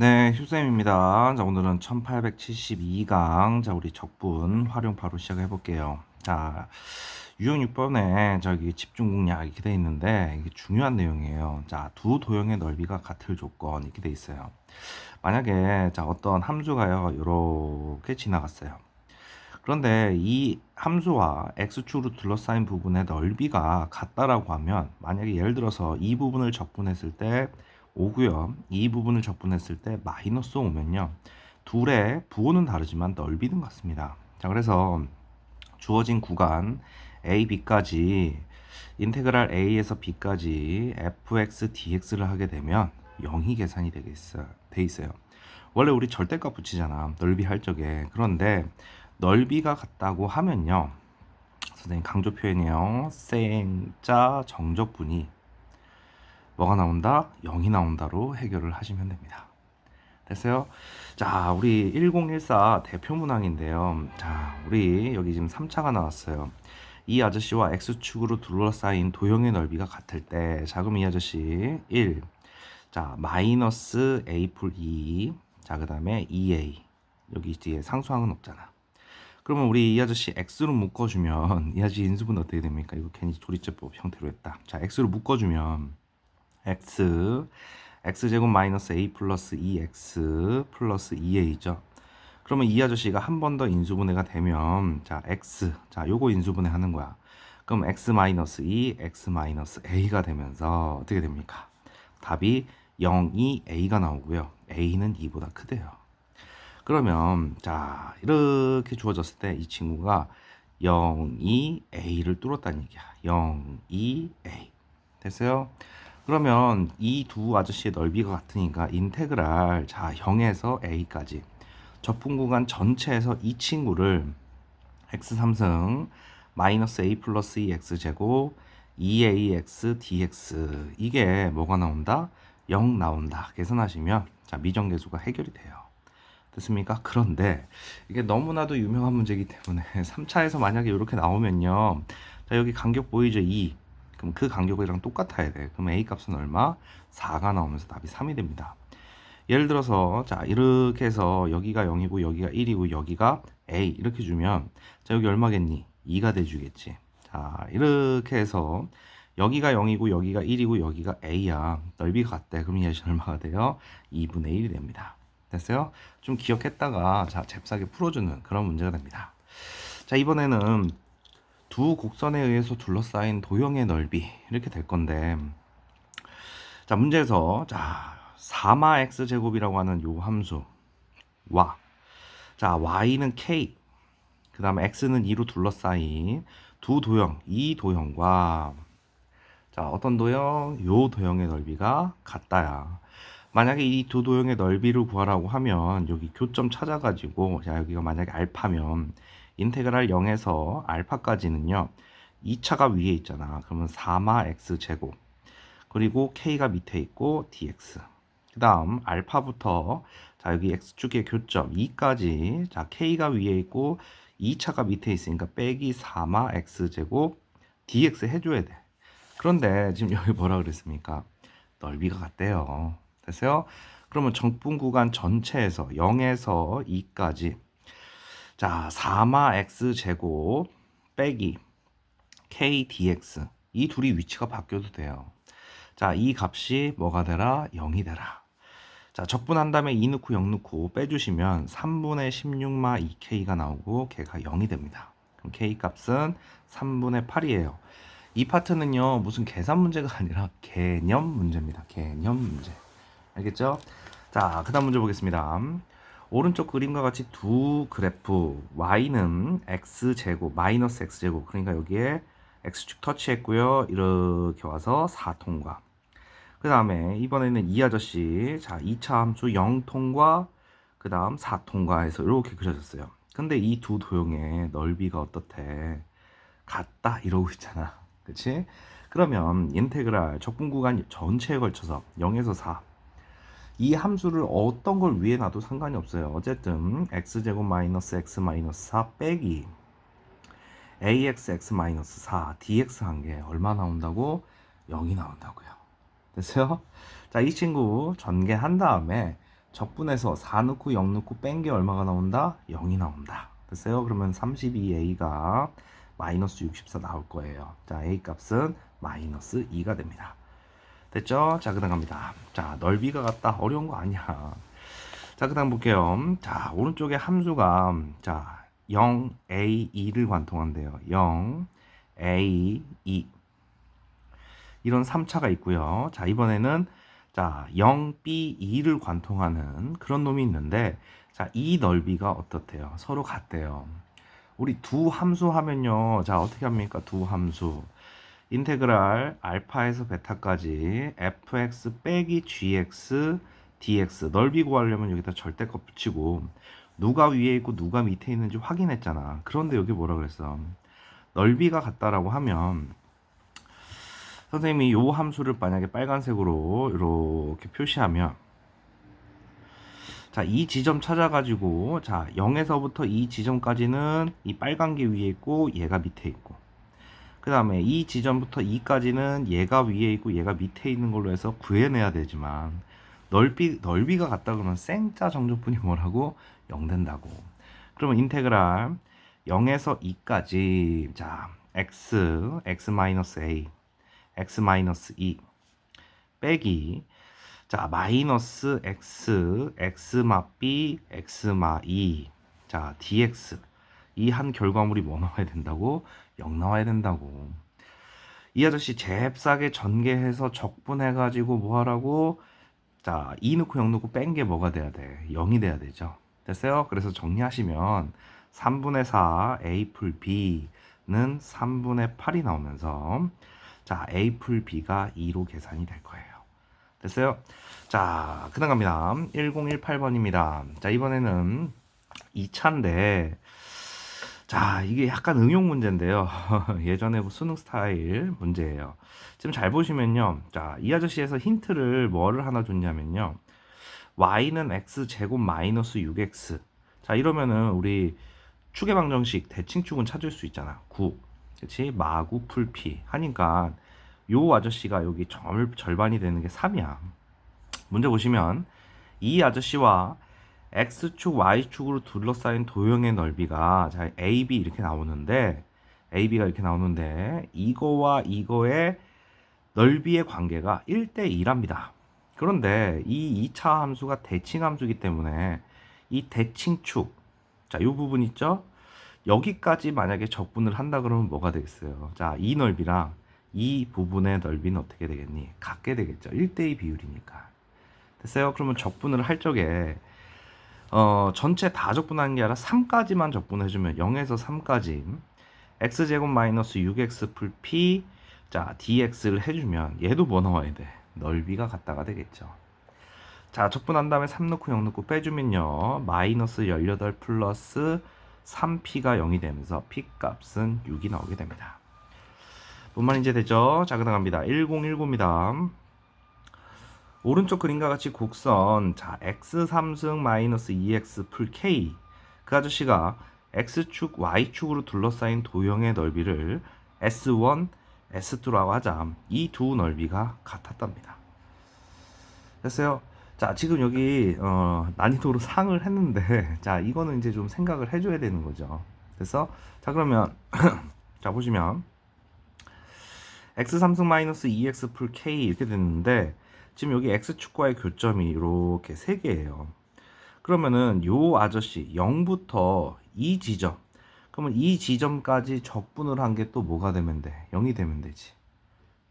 네, 휴쌤입니다. 자, 오늘은 1872강. 자, 우리 적분 활용 바로 시작해 볼게요. 자, 유형 6번에 저기 집중 공략 이렇게 돼 있는데 이게 중요한 내용이에요. 자, 두 도형의 넓이가 같을 조건 이렇게 돼 있어요. 만약에 자, 어떤 함수가요. 이렇게 지나갔어요. 그런데 이 함수와 x축으로 둘러싸인 부분의 넓이가 같다라고 하면 만약에 예를 들어서 이 부분을 적분했을 때 5고요. 이 부분을 적분했을 때 마이너스 5면요. 둘의 부호는 다르지만 넓이는 같습니다. 자, 그래서 주어진 구간 a, b까지 인테그랄 a에서 b까지 fx, dx를 하게 되면 0이 계산이 되겠어, 돼 있어요. 원래 우리 절대값 붙이잖아. 넓이 할 적에. 그런데 넓이가 같다고 하면요. 선생님 강조 표현이에요. 생자 정적분이 뭐가 나온다? 0이 나온다로 해결을 하시면 됩니다. 됐어요? 자, 우리 1014 대표 문항인데요. 자, 우리 여기 지금 3차가 나왔어요. 이 아저씨와 x축으로 둘러싸인 도형의 넓이가 같을 때, 자, 그럼 이 아저씨 1. 자, 마이너스 a 풀 2. 자, 그 다음에 2a. 여기 뒤에 상수항은 없잖아. 그러면 우리 이 아저씨 x로 묶어주면 이 아저씨 인수분 어떻게 됩니까? 이거 괜히 조리제법 형태로 했다. 자, x로 묶어주면 x x제곱 마이너스 a 플러스 2x 플러스 2a죠. 그러면 이 아저씨가 한 번 더 인수분해가 되면 자 x 자 요거 인수분해 하는 거야. 그럼 x 마이너스 2 x 마이너스 a가 되면서 어떻게 됩니까? 답이 0, 2, a가 나오고요. a는 2보다 크대요. 그러면 자 이렇게 주어졌을 때 이 친구가 0, 2, a를 뚫었다는 얘기야. 0, 2, a 됐어요? 그러면 이 두 아저씨의 넓이가 같으니까 인테그랄 자 0에서 a까지 적분 구간 전체에서 이 친구를 x 3승 마이너스 a 플러스 2x 제곱 2ax dx 이게 뭐가 나온다? 0 나온다. 계산하시면 자 미정계수가 해결이 돼요. 됐습니까? 그런데 이게 너무나도 유명한 문제이기 때문에 3차에서 만약에 이렇게 나오면요. 자 여기 간격 보이죠? 2 그럼 그 간격이랑 똑같아야 돼. 그럼 A 값은 얼마? 4가 나오면서 답이 3이 됩니다. 예를 들어서 자 이렇게 해서 여기가 0이고 여기가 1이고 여기가 A 이렇게 주면 자 여기 얼마겠니? 2가 돼주겠지. 자 이렇게 해서 여기가 0이고 여기가 1이고 여기가 A야. 넓이가 같대. 그럼 이 아저씨 얼마가 돼요? 2분의 1이 됩니다. 됐어요? 좀 기억했다가 자 잽싸게 풀어주는 그런 문제가 됩니다. 자 이번에는 두 곡선에 의해서 둘러싸인 도형의 넓이 이렇게 될 건데 자 문제에서 자 4마 x 제곱이라고 하는 요 함수 와. 자 y는 k 그 다음에 x는 2로 둘러싸인 두 도형 이 도형과 자 어떤 도형? 요 도형의 넓이가 같다야. 만약에 이 두 도형의 넓이를 구하라고 하면 여기 교점 찾아 가지고 자 여기가 만약에 알파면 인테그랄 0에서 알파까지는요. 2차가 위에 있잖아. 그러면 4마 x 제곱. 그리고 k가 밑에 있고 dx. 그 다음 알파부터 자 여기 x축의 교점 2까지 자 k가 위에 있고 2차가 밑에 있으니까 빼기 4마 x 제곱 dx 해줘야 돼. 그런데 지금 여기 뭐라 그랬습니까? 넓이가 같대요. 됐어요? 그러면 정분 구간 전체에서 0에서 2까지 자, 4마 x 제곱 빼기 k dx 이 둘이 위치가 바뀌어도 돼요. 자, 이 값이 뭐가 되라? 0이 되라. 자, 적분한 다음에 2 넣고 0 넣고 빼주시면 3분의 16마 2k가 나오고 걔가 0이 됩니다. 그럼 k 값은 3분의 8이에요. 이 파트는요, 무슨 계산 문제가 아니라 개념 문제입니다. 개념 문제. 알겠죠? 자, 그 다음 문제 보겠습니다. 오른쪽 그림과 같이 두 그래프 y는 x 제곱 마이너스 x 제곱 그러니까 여기에 x축 터치했고요. 이렇게 와서 4통과. 그 다음에 이번에는 이 아저씨 자 2차 함수 0통과 그 다음 4통과 해서 이렇게 그려졌어요. 근데 이 두 도형의 넓이가 어떻대? 같다? 이러고 있잖아. 그치? 그러면 인테그랄 적분 구간 전체에 걸쳐서 0에서 4 이 함수를 어떤 걸 위에 놔도 상관이 없어요. 어쨌든 x제곱 마이너스 x 마이너스 4 빼기 ax x 마이너스 4 dx 한 게 얼마 나온다고? 0이 나온다고요. 됐어요? 자, 이 친구 전개한 다음에 적분해서 4 넣고 0 넣고 뺀 게 얼마가 나온다? 0이 나온다. 됐어요? 그러면 32a가 마이너스 64 나올 거예요. 자, a 값은 마이너스 2가 됩니다. 됐죠? 자, 그 다음 갑니다. 자, 넓이가 같다. 어려운 거 아니야. 자, 그 다음 볼게요. 자, 오른쪽에 함수가, 자, 0, a, 2를 관통한대요. 0, a, 2. 이런 3차가 있고요. 자, 이번에는 자, 0, b, 2를 관통하는 그런 놈이 있는데, 자, 이 넓이가 어떻대요? 서로 같대요. 우리 두 함수 하면요. 자, 어떻게 합니까? 두 함수. 인테그랄 알파에서 베타까지 fx 빼기 gx dx 넓이 구하려면 여기다 절대값 붙이고 누가 위에 있고 누가 밑에 있는지 확인했잖아. 그런데 여기 뭐라 그랬어? 넓이가 같다라고 하면 선생님이 요 함수를 만약에 빨간색으로 이렇게 표시하면 자, 이 지점 찾아가지고 자, 0에서부터 이 지점까지는 이 빨간 게 위에 있고 얘가 밑에 있고 그 다음에 이 지점부터 2까지는 얘가 위에 있고 얘가 밑에 있는 걸로 해서 구해내야 되지만 넓이, 넓이가 같다 그러면 생자 정조분이 뭐라고? 0 된다고. 그러면 인테그랄 0에서 2까지 자 x, x-a, x-2 빼기 자 마이너스 x, x마 b, x마 2자 dx 이 한 결과물이 뭐 나와야 된다고? 0 나와야 된다고. 이 아저씨 잽싸게 전개해서 적분해가지고 뭐 하라고? 자, 2 넣고 0 넣고 뺀 게 뭐가 돼야 돼? 0이 돼야 되죠. 됐어요? 그래서 정리하시면 3분의 4 a 풀 b는 3분의 8이 나오면서 자, a 풀 b가 2로 계산이 될 거예요. 됐어요? 자, 그다음 갑니다. 1018번입니다. 자, 이번에는 2차인데 자, 이게 약간 응용 문제인데요. 예전에 뭐 수능 스타일 문제예요. 지금 잘 보시면요. 자, 이 아저씨에서 힌트를 뭐를 하나 줬냐면요. y는 x 제곱 마이너스 6x. 자, 이러면은 우리 축의 방정식 대칭축은 찾을 수 있잖아. 9. 그렇지? 마구 풀피 하니까 요 아저씨가 여기 절, 절반이 되는 게 3이야. 문제 보시면 이 아저씨와 x축, y축으로 둘러싸인 도형의 넓이가 자, AB 이렇게 나오는데 AB가 이렇게 나오는데 이거와 이거의 넓이의 관계가 1대 2랍니다. 그런데 이 2차 함수가 대칭 함수이기 때문에 이 대칭축 자, 이 부분 있죠? 여기까지 만약에 적분을 한다 그러면 뭐가 되겠어요? 자, 이 넓이랑 이 부분의 넓이는 어떻게 되겠니? 같게 되겠죠. 1대2 비율이니까. 됐어요? 그러면 적분을 할 적에 어, 전체 다 적분하는 게 아니라 3까지만 적분해주면 0에서 3까지 x제곱 마이너스 6x 풀 p 자 dx를 해주면 얘도 뭐 나와야 돼? 넓이가 같다가 되겠죠. 자 적분한 다음에 3 넣고 0 넣고 빼주면요 마이너스 18 플러스 3p가 0이 되면서 p 값은 6이 나오게 됩니다. 뭔 말인지 되죠? 자 그다음 갑니다. 1019입니다. 오른쪽 그림과 같이 곡선 자 x 3승 마이너스 2x 풀 k. 그 아저씨가 x축 y축으로 둘러싸인 도형의 넓이를 s1 s2라고 하자. 이 두 넓이가 같았답니다. 됐어요? 자 지금 여기 어, 난이도로 상을 했는데 자 이거는 이제 좀 생각을 해줘야 되는 거죠. 됐어? 자 그러면 자 보시면 x 3승 마이너스 2x 풀 k 이렇게 됐는데 지금 여기 x축과의 교점이 이렇게 세 개예요. 그러면은 요 아저씨 0부터 이 지점 그러면 이 지점까지 적분을 한 게 또 뭐가 되면 돼? 0이 되면 되지.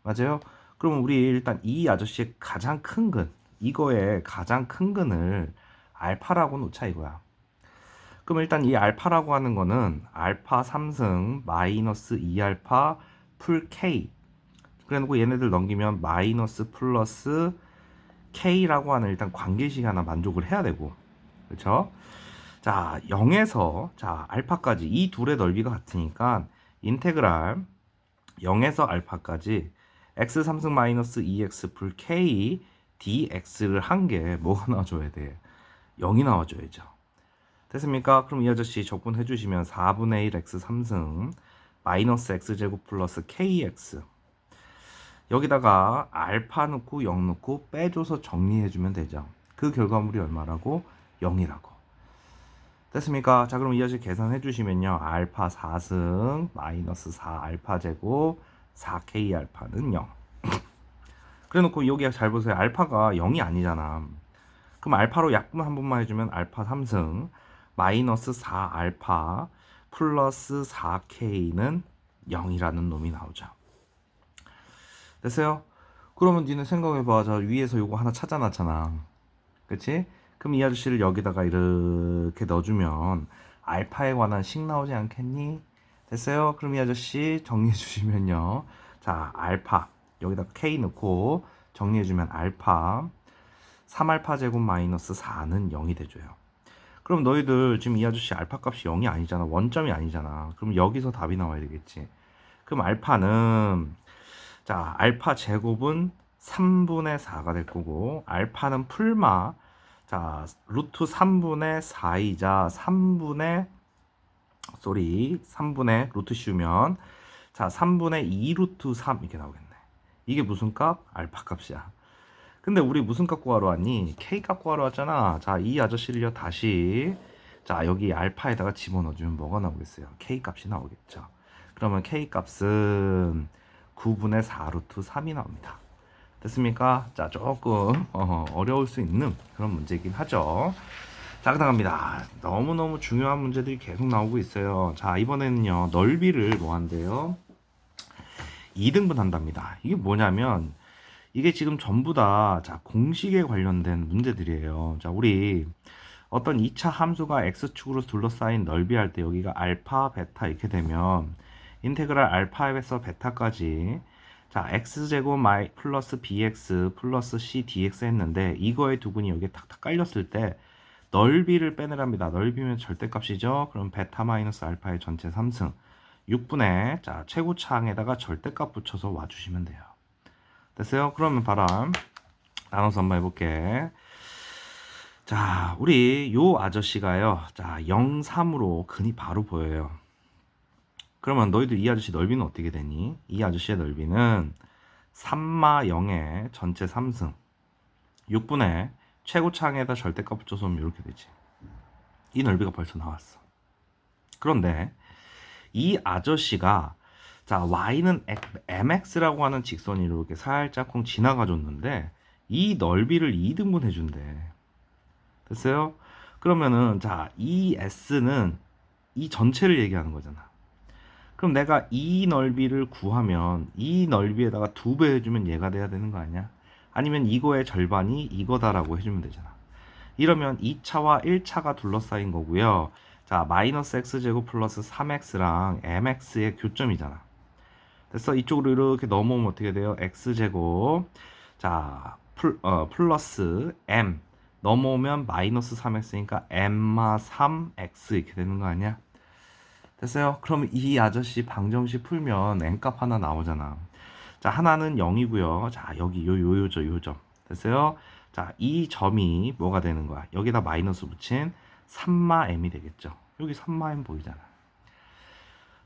맞아요? 그러면 우리 일단 이 아저씨의 가장 큰 근, 이거의 가장 큰 근을 알파라고 놓자 이거야. 그럼 일단 이 알파라고 하는 거는 알파 3승 마이너스 2알파 풀 K 그래 놓고 얘네들 넘기면 마이너스 플러스 K라고 하는 일단 관계식 하나 만족을 해야 되고 그렇죠? 자 0에서 자 알파까지 이 둘의 넓이가 같으니까 인테그랄 0에서 알파까지 x 3승 마이너스 2x 풀 k dx를 한 게 뭐가 나와줘야 돼? 0이 나와줘야죠. 됐습니까? 그럼 이 아저씨 적분해 주시면 4분의 1 x 3승 마이너스 x제곱 플러스 kx 여기다가 알파 넣고 0 넣고 빼줘서 정리해주면 되죠. 그 결과물이 얼마라고? 0이라고. 됐습니까? 자, 그럼 이 아저씨 계산해 주시면요. 알파 4승 마이너스 4 알파 제곱 4k 알파는 0. 그래 놓고 여기 잘 보세요. 알파가 0이 아니잖아. 그럼 알파로 약분 한 번만 해주면 알파 3승 마이너스 4 알파 플러스 4k는 0이라는 놈이 나오죠. 됐어요? 그러면 니는 생각해봐. 자, 위에서 요거 하나 찾아놨잖아. 그치? 그럼 이 아저씨를 여기다가 이렇게 넣어주면 알파에 관한 식 나오지 않겠니? 됐어요? 그럼 이 아저씨 정리해 주시면요. 자, 알파. 여기다가 K 넣고 정리해주면 알파. 3알파 제곱 마이너스 4는 0이 돼줘요. 그럼 너희들 지금 이 아저씨 알파 값이 0이 아니잖아. 원점이 아니잖아. 그럼 여기서 답이 나와야 되겠지. 그럼 알파는 자, 알파 제곱은 3분의 4가 될 거고 알파는 풀마 자, 루트 3분의 4이자 3분의 쏘리 3분의 루트 씌우면 자 3분의 2 루트 3 이렇게 나오겠네 이게 무슨 값? 알파 값이야 근데 우리 무슨 값 구하러 왔니? K 값 구하러 왔잖아 자 이 아저씨를요 다시 자 여기 알파에다가 집어넣어주면 뭐가 나오겠어요? K 값이 나오겠죠 그러면 K 값은 9분의 4 루트 3이 나옵니다 됐습니까? 자 조금 어, 어려울 수 있는 그런 문제이긴 하죠 자, 그 다음입니다. 너무너무 중요한 문제들이 계속 나오고 있어요. 자, 이번에는요. 넓이를 뭐 한대요? 2등분 한답니다. 이게 뭐냐면 이게 지금 전부 다 자, 공식에 관련된 문제들이에요. 자, 우리 어떤 2차 함수가 x축으로 둘러싸인 넓이 할 때 여기가 알파, 베타 이렇게 되면 인테그랄 알파에서 베타까지 자, x제곱 마이 플러스 bx 플러스 c dx 했는데 이거의 두근이 여기에 탁탁 깔렸을 때 넓이를 빼내랍니다. 넓이면 절대값이죠. 그럼 베타 마이너스 알파의 전체 3승 6분의 자 최고차항에다가 절대값 붙여서 와주시면 돼요. 됐어요? 그러면 바람 나눠서 한번 해볼게. 자, 우리 요 아저씨가요. 자, 0, 3으로 근이 바로 보여요. 그러면 너희들 이 아저씨 넓이는 어떻게 되니? 이 아저씨의 넓이는 3마 0의 전체 3승 6분의 최고창에다 절대값 붙여서 오면 이렇게 되지. 이 넓이가 벌써 나왔어. 그런데 이 아저씨가 자 y는 mx라고 하는 직선이 이렇게 살짝 콩 지나가 줬는데 이 넓이를 2등분 해준대. 됐어요? 그러면은 자 이 s는 이 전체를 얘기하는 거잖아. 그럼 내가 이 넓이를 구하면 이 넓이에다가 두 배 해주면 얘가 돼야 되는 거 아니야? 아니면 이거의 절반이 이거다라고 해주면 되잖아. 이러면 2차와 1차가 둘러싸인 거고요. 자, 마이너스 x제곱 플러스 3x랑 mx의 교점이잖아. 됐어? 이쪽으로 이렇게 넘어오면 어떻게 돼요? x제곱 자, 풀, 어, 플러스 m 넘어오면 마이너스 3x니까 m마 3x 이렇게 되는 거 아니야? 됐어요? 그럼 이 아저씨 방정식 풀면 n값 하나 나오잖아. 자, 하나는 0이고요. 자, 여기 요, 요, 요죠, 요점. 됐어요? 자, 이 점이 뭐가 되는 거야? 여기다 마이너스 붙인 3마 m이 되겠죠. 여기 3마 m 보이잖아.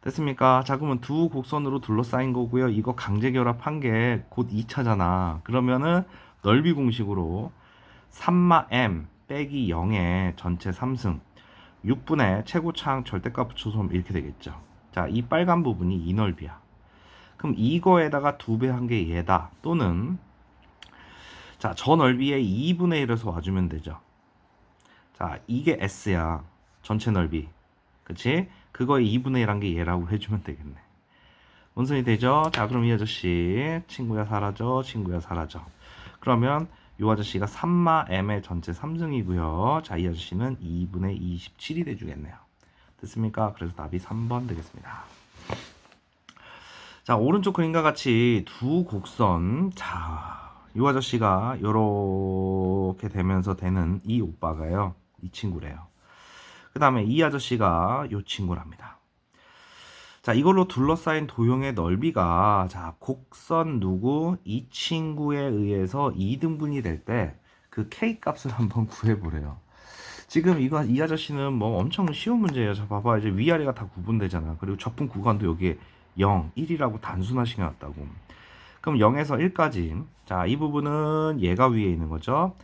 됐습니까? 자, 그러면 두 곡선으로 둘러싸인 거고요. 이거 강제 결합한 게 곧 2차잖아. 그러면은 넓이 공식으로 3마 m 빼기 0의 전체 3승 6분의 최고차항 절대값 붙여서 이렇게 되겠죠. 자, 이 빨간 부분이 이 넓이야. 그럼 이거에다가 두 배 한 게 얘다. 또는 자, 저 넓이에 2분의 1에서 와주면 되죠. 자, 이게 S야. 전체 넓이. 그치? 그거에 2분의 1한 게 얘라고 해주면 되겠네. 뭔 소리 되죠? 자, 그럼 이 아저씨 친구야 사라져, 친구야 사라져. 그러면 이 아저씨가 3마 m의 전체 3승이고요. 자, 이 아저씨는 2분의 27이 돼주겠네요. 됐습니까? 그래서 답이 3번 되겠습니다. 자, 오른쪽 그림과 같이 두 곡선. 자, 이 아저씨가 이렇게 되면서 되는 이 오빠가요. 이 친구래요. 그 다음에 이 아저씨가 이 친구랍니다. 자, 이걸로 둘러싸인 도형의 넓이가 자, 곡선 누구 이 친구에 의해서 2등분이 될 때 그 K 값을 한번 구해 보래요. 지금 이거 이 아저씨는 뭐 엄청 쉬운 문제예요. 자, 봐봐. 이제 위아래가 다 구분되잖아. 그리고 적분 구간도 여기에 0, 1이라고 단순화시켜 놨다고. 그럼 0에서 1까지. 자, 이 부분은 얘가 위에 있는 거죠.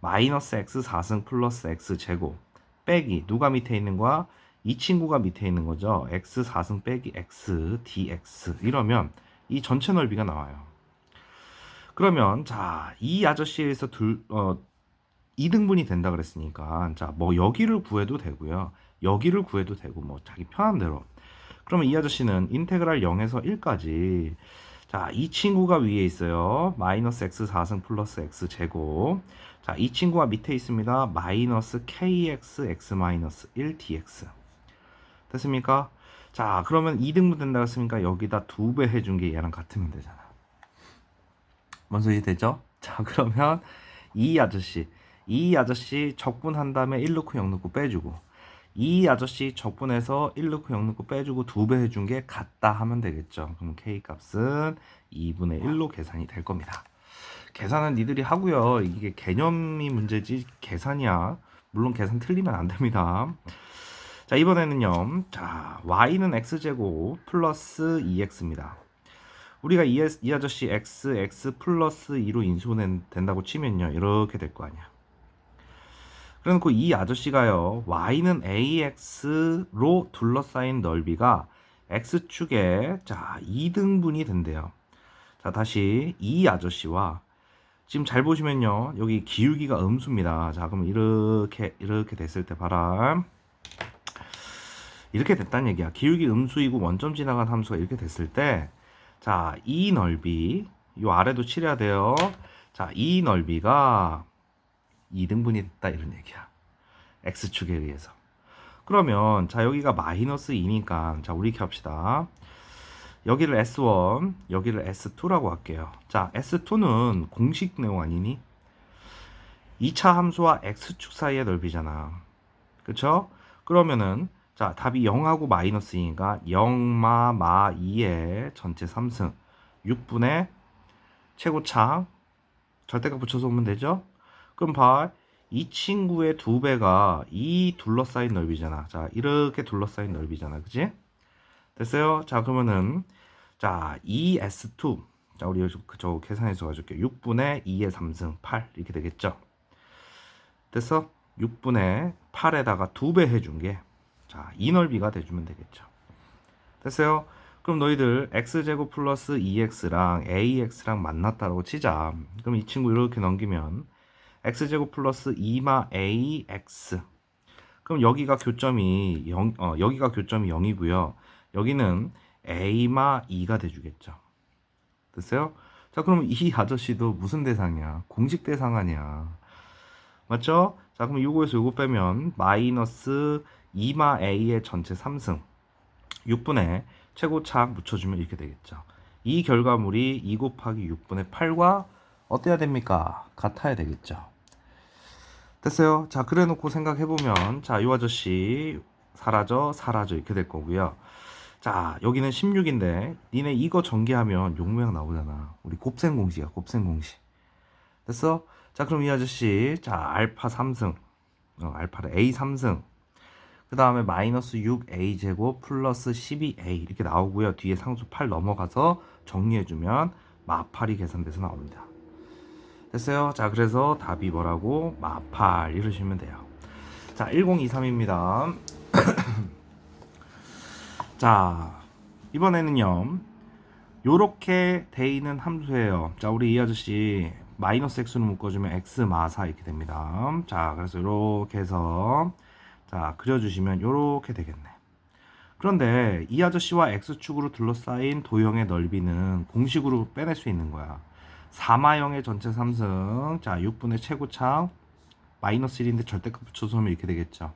마이너스 x 4승 플러스 x 제곱 빼기 누가 밑에 있는 거야? 이 친구가 밑에 있는 거죠. x 4승 빼기 x dx 이러면 이 전체 넓이가 나와요. 그러면 자, 이 아저씨에서 둘 어, 2등분이 된다 그랬으니까 자, 뭐 여기를 구해도 되고요. 여기를 구해도 되고 뭐 자기 편한 대로. 그러면 이 아저씨는 인테그랄 0에서 1까지 자, 이 친구가 위에 있어요. 마이너스 x 4승 플러스 x 제곱. 자, 이 친구가 밑에 있습니다. 마이너스 kx x 마이너스 1 dx. 됐습니까? 자, 그러면 2등분 된다 했으니까 여기다 두배 해준 게 얘랑 같으면 되잖아. 뭔 소리 되죠? 자, 그러면 이 아저씨, 이 아저씨 적분한 다음에 1 넣고 0 넣고 빼주고 이 아저씨 적분해서 1 넣고 0 넣고 빼주고 두배 해준 게 같다 하면 되겠죠. 그럼 k 값은 2분의 1로 계산이 될 겁니다. 계산은 니들이 하고요. 이게 개념이 문제지 계산이야. 물론 계산 틀리면 안 됩니다. 자 이번에는요. 자 y는 x제곱 플러스 2x입니다. 우리가 이, 이 아저씨 x, x 플러스 2로 인수된다고 치면요. 이렇게 될 거 아니야. 그래놓고 이 아저씨가요. y는 ax로 둘러싸인 넓이가 x축에 자 2등분이 된대요. 자 다시 이 아저씨와 지금 잘 보시면요. 여기 기울기가 음수입니다. 자 그럼 이렇게 이렇게 됐을 때 봐라. 이렇게 됐다는 얘기야. 기울기 음수이고 원점 지나간 함수가 이렇게 됐을 때 자, 이 넓이 요 아래도 칠해야 돼요. 자, 이 넓이가 2등분이 됐다 이런 얘기야. x축에 의해서. 그러면 자, 여기가 마이너스 2니까 자, 우리 이렇게 합시다. 여기를 S1, 여기를 S2라고 할게요. 자, S2는 공식 내용 아니니? 2차 함수와 X축 사이의 넓이잖아. 그쵸? 그러면은, 자, 답이 0하고 마이너스이니까 0마, 마, 2의 전체 3승. 6분의 최고창. 절대값 붙여서 오면 되죠? 그럼 봐. 이 친구의 두 배가 이 둘러싸인 넓이잖아. 자, 이렇게 둘러싸인 넓이잖아. 그지? 됐어요? 자, 그러면은 자, 2S2. 자, 우리 저 계산해서 가줄게요. 6분의 2의 3승 8 이렇게 되겠죠? 됐어? 6분의 8에다가 두 배 해준 게 자, 이 넓이가 돼주면 되겠죠. 됐어요? 그럼 너희들 x제곱 플러스 2x랑 ax랑 만났다라고 치자. 그럼 이 친구 이렇게 넘기면 x제곱 플러스 2마 ax 그럼 여기가 교점이 0, 어, 여기가 교점이 0이고요. 여기는 A마 2가 돼주겠죠. 됐어요? 자, 그럼 이 아저씨도 무슨 대상이야? 공식 대상 아니야. 맞죠? 자, 그럼 요거에서 요거 빼면 마이너스 2마 A의 전체 3승 6분의 최고차 묻혀주면 이렇게 되겠죠. 이 결과물이 2 곱하기 6분의 8과 어때야 됩니까? 같아야 되겠죠. 됐어요? 자, 그래 놓고 생각해 보면, 자, 이 아저씨 사라져, 사라져 이렇게 될 거고요. 자, 여기는 16인데 니네 이거 전개하면 용모양 나오잖아. 우리 곱셈 공식이야. 곱셈 공식. 됐어? 자, 그럼 이 아저씨 자, 알파 3승. 어, 알파를 A 3승. 그 다음에 마이너스 6A 제곱 플러스 12A 이렇게 나오고요. 뒤에 상수 8 넘어가서 정리해주면 마8이 계산돼서 나옵니다. 됐어요? 자, 그래서 답이 뭐라고? 마8 이러시면 돼요. 자, 1023입니다. 자, 이번에는요. 요렇게 돼 있는 함수예요. 자, 우리 이 아저씨 마이너스 x로 묶어주면 x 마사 이렇게 됩니다. 자, 그래서 이렇게 해서 자 그려주시면 이렇게 되겠네. 그런데 이 아저씨와 x축으로 둘러싸인 도형의 넓이는 공식으로 빼낼 수 있는 거야. 4마형의 전체 3승 자 6분의 최고창 마이너스 1인데 절대값 붙여서 하면 이렇게 되겠죠.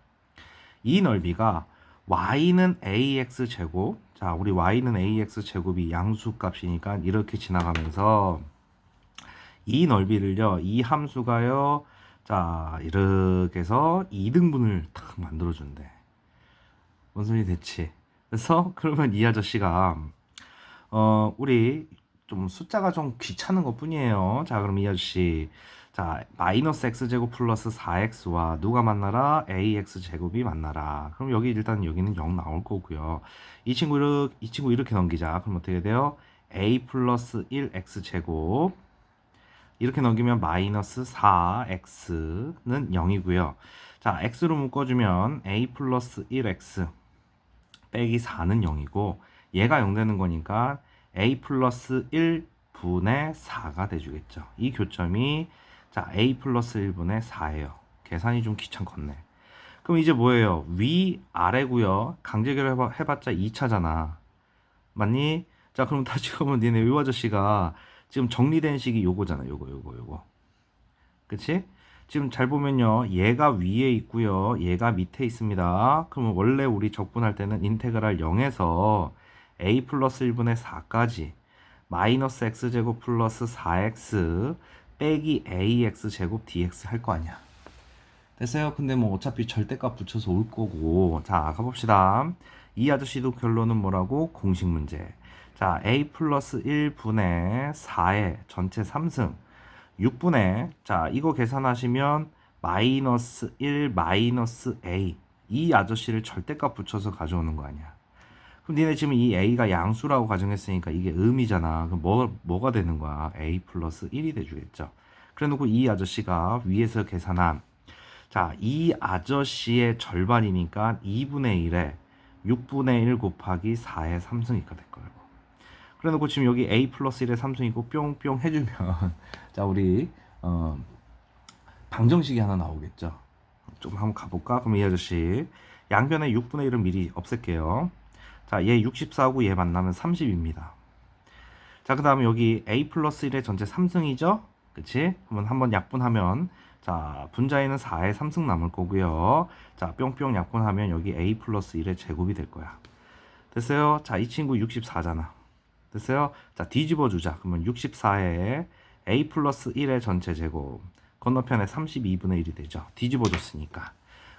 이 넓이가 y는 ax 제곱 자 우리 y는 ax 제곱이 양수값이니까 이렇게 지나가면서 이 넓이를요 이 함수가요 자 이렇게 해서 2등분을 딱 만들어 준대 뭔 소리 됐지 그래서 그러면 이 아저씨가 어 우리 좀 숫자가 좀 귀찮은 것 뿐이에요 자 그럼 이 아저씨 자, 마이너스 x제곱 플러스 4x와 누가 만나라? ax 제곱이 만나라. 그럼 여기 일단 여기는 0 나올 거고요. 이 친구 이렇게, 이 친구 이렇게 넘기자. 그럼 어떻게 돼요? a 플러스 1x 제곱 이렇게 넘기면 마이너스 4x는 0이고요. 자, x로 묶어주면 a 플러스 1x 빼기 4는 0이고 얘가 0 되는 거니까 a 플러스 1분의 4가 돼주겠죠. 이 교점이 자 a 플러스 1분의 4예요. 계산이 좀 귀찮겠네. 그럼 이제 뭐예요? 위 아래고요. 강제결 해봐, 해봤자 2차잖아. 맞니? 자 그럼 다시 가면 니네 요 아저씨가 지금 정리된 식이 요거잖아. 요거 요거 요거. 그치? 지금 잘 보면요. 얘가 위에 있고요. 얘가 밑에 있습니다. 그러면 원래 우리 적분할 때는 인테그랄 0에서 a 플러스 1분의 4까지 마이너스 x제곱 플러스 4x 빼기 ax 제곱 dx 할 거 아니야. 됐어요? 근데 뭐 어차피 절대값 붙여서 올 거고 자 가봅시다. 이 아저씨도 결론은 뭐라고? 공식 문제. 자 a 플러스 1분의 4의 전체 3승 6분의 자 이거 계산하시면 마이너스 1 마이너스 a 이 아저씨를 절대값 붙여서 가져오는 거 아니야. 그럼 니네 지금 이 a가 양수라고 가정했으니까 이게 음이잖아. 그럼 뭐 뭐가 되는 거야? a 플러스 1이 돼주겠죠. 그래 놓고 이 아저씨가 위에서 계산한 자 이 아저씨의 절반이니까 2분의 1에 6분의 1 곱하기 4의 3승이가 될 거라고. 그래 놓고 지금 여기 a 플러스 1의 3승이고 뿅뿅 해주면 자 우리 어, 방정식이 하나 나오겠죠. 좀 한번 가볼까? 그럼 이 아저씨 양변에 6분의 1은 미리 없앨게요. 자, 얘 64하고 얘 만나면 30입니다. 자, 그 다음에 여기 a 플러스 1의 전체 3승이죠? 그치? 그러면 한번 약분하면 자, 분자에는 4의 3승 남을 거고요. 자, 뿅뿅 약분하면 여기 a 플러스 1의 제곱이 될 거야. 됐어요? 자, 이 친구 64잖아. 됐어요? 자, 뒤집어 주자. 그러면 64에 a 플러스 1의 전체 제곱 건너편에 32분의 1이 되죠. 뒤집어 줬으니까.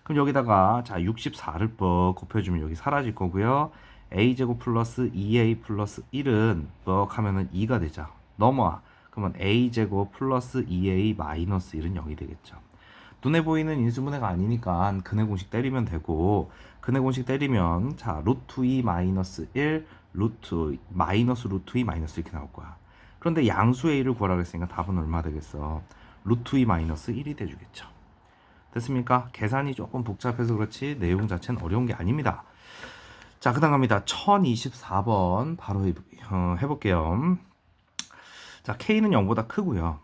그럼 여기다가 자 64를 뻑 곱해 주면 여기 사라질 거고요. a 제곱 플러스 2a 플러스 1은 뻑 하면은 2가 되죠. 넘어와. 그러면 a 제곱 플러스 2a 마이너스 1은 0이 되겠죠. 눈에 보이는 인수분해가 아니니까 근해 공식 때리면 되고 근해 공식 때리면 자 루트 2 마이너스 1 루트 마이너스 루트 2 마이너스 이렇게 나올 거야. 그런데 양수의 1을 구하라 그랬으니까 답은 얼마 되겠어? 루트 2 마이너스 1이 돼주겠죠. 됐습니까? 계산이 조금 복잡해서 그렇지 내용 자체는 어려운 게 아닙니다. 자, 그 다음 갑니다. 1024번 바로 해, 어, 해볼게요. 자, K는 0보다 크고요.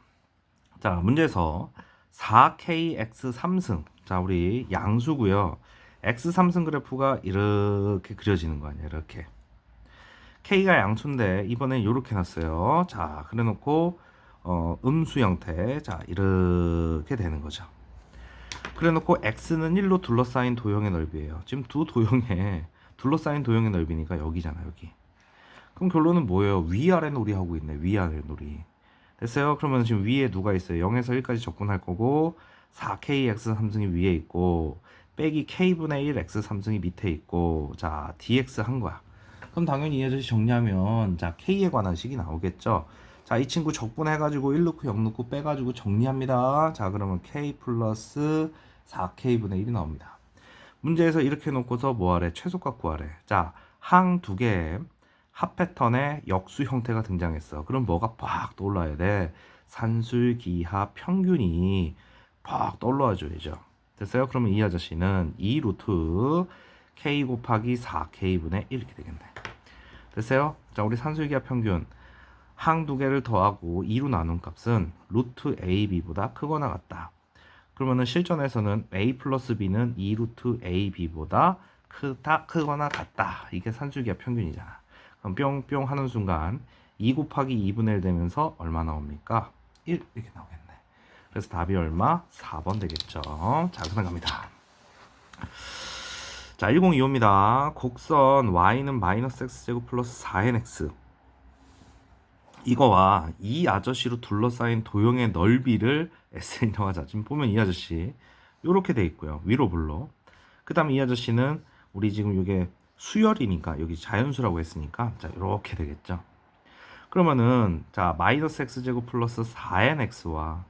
자, 문제에서 4KX 3승. 자, 우리 양수고요. X 3승 그래프가 이렇게 그려지는 거 아니에요. 이렇게. K가 양수인데 이번에 이렇게 놨어요. 자, 그래 놓고 어, 음수 형태. 자, 이렇게 되는 거죠. 그래 놓고 x는 1로 둘러싸인 도형의 넓이에요. 지금 두 도형에 둘러싸인 도형의 넓이니까 여기잖아, 여기. 그럼 결론은 뭐예요? 위아래 놀이 하고 있네. 위아래 놀이. 됐어요? 그러면 지금 위에 누가 있어요? 0에서 1까지 접근할 거고 4kx 3승이 위에 있고 빼기 k분의 1 x 3승이 밑에 있고 자 dx 한 거야. 그럼 당연히 이 아저씨 정리하면 자 k에 관한 식이 나오겠죠. 자, 이 친구 적분해가지고 1 넣고 0 넣고 빼가지고 정리합니다. 자, 그러면 k 플러스 4k분의 1이 나옵니다. 문제에서 이렇게 놓고서 뭐하래? 최소값 구하래. 자, 항 두 개의 합 패턴의 역수 형태가 등장했어. 그럼 뭐가 팍 떠올라야 돼? 산술, 기하, 평균이 팍 떠올라줘야죠. 됐어요? 그러면 이 아저씨는 2 루트 k 곱하기 4k분의 1 이렇게 되겠네. 됐어요? 자, 우리 산술기하 평균. 항 두 개를 더하고 2로 나눈 값은 루트 ab보다 크거나 같다. 그러면은 실전에서는 a 플러스 b는 2 루트 ab보다 크다 크거나 같다. 이게 산술기하 평균이잖아. 그럼 뿅뿅 하는 순간 2 곱하기 2분의 1 되면서 얼마 나옵니까? 1 이렇게 나오겠네. 그래서 답이 얼마? 4번 되겠죠. 자, 그다음 갑니다. 자, 1025입니다. 곡선 y는 마이너스 x제곱 플러스 4nx 이거와 이 아저씨로 둘러싸인 도형의 넓이를 SN이라고 하자. 지금 보면 이 아저씨 이렇게 돼 있고요. 위로 불러. 그 다음 에 이 아저씨는 우리 지금 이게 수열이니까 여기 자연수라고 했으니까 자 이렇게 되겠죠. 그러면은 자 마이너스 x제곱 플러스 4nx와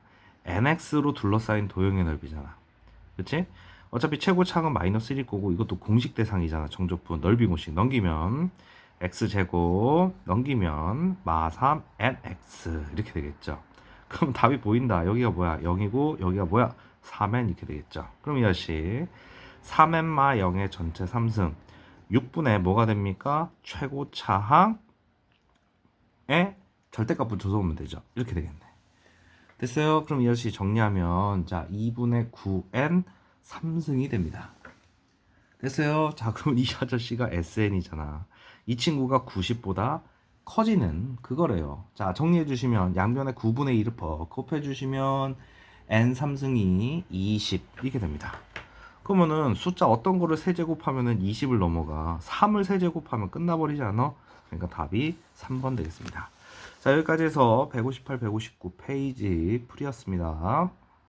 nx로 둘러싸인 도형의 넓이잖아. 그치? 어차피 최고차은 마이너스 1일 거고 이것도 공식 대상이잖아. 정적분 넓이 공식 넘기면 x제곱 넘기면 마3 nx 이렇게 되겠죠. 그럼 답이 보인다. 여기가 뭐야? 0이고 여기가 뭐야? 3n 이렇게 되겠죠. 그럼 이 아저씨 3n마 0의 전체 3승 6분의 뭐가 됩니까? 최고차항의 절대값 붙여서 오면 되죠. 이렇게 되겠네. 됐어요? 그럼 이 아저씨 정리하면 자 2분의 9n 3승이 됩니다. 됐어요? 자 그럼 이 아저씨가 SN이잖아. 이 친구가 90보다 커지는 그거래요. 자 정리해 주시면 양변에 9분의 1을 퍼 곱해 주시면 n 3승이 20 이렇게 됩니다. 그러면은 숫자 어떤 거를 세제곱하면은 20을 넘어가 3을 세제곱하면 끝나버리지 않아? 그러니까 답이 3번 되겠습니다. 자 여기까지 해서 158, 159 페이지 풀이었습니다.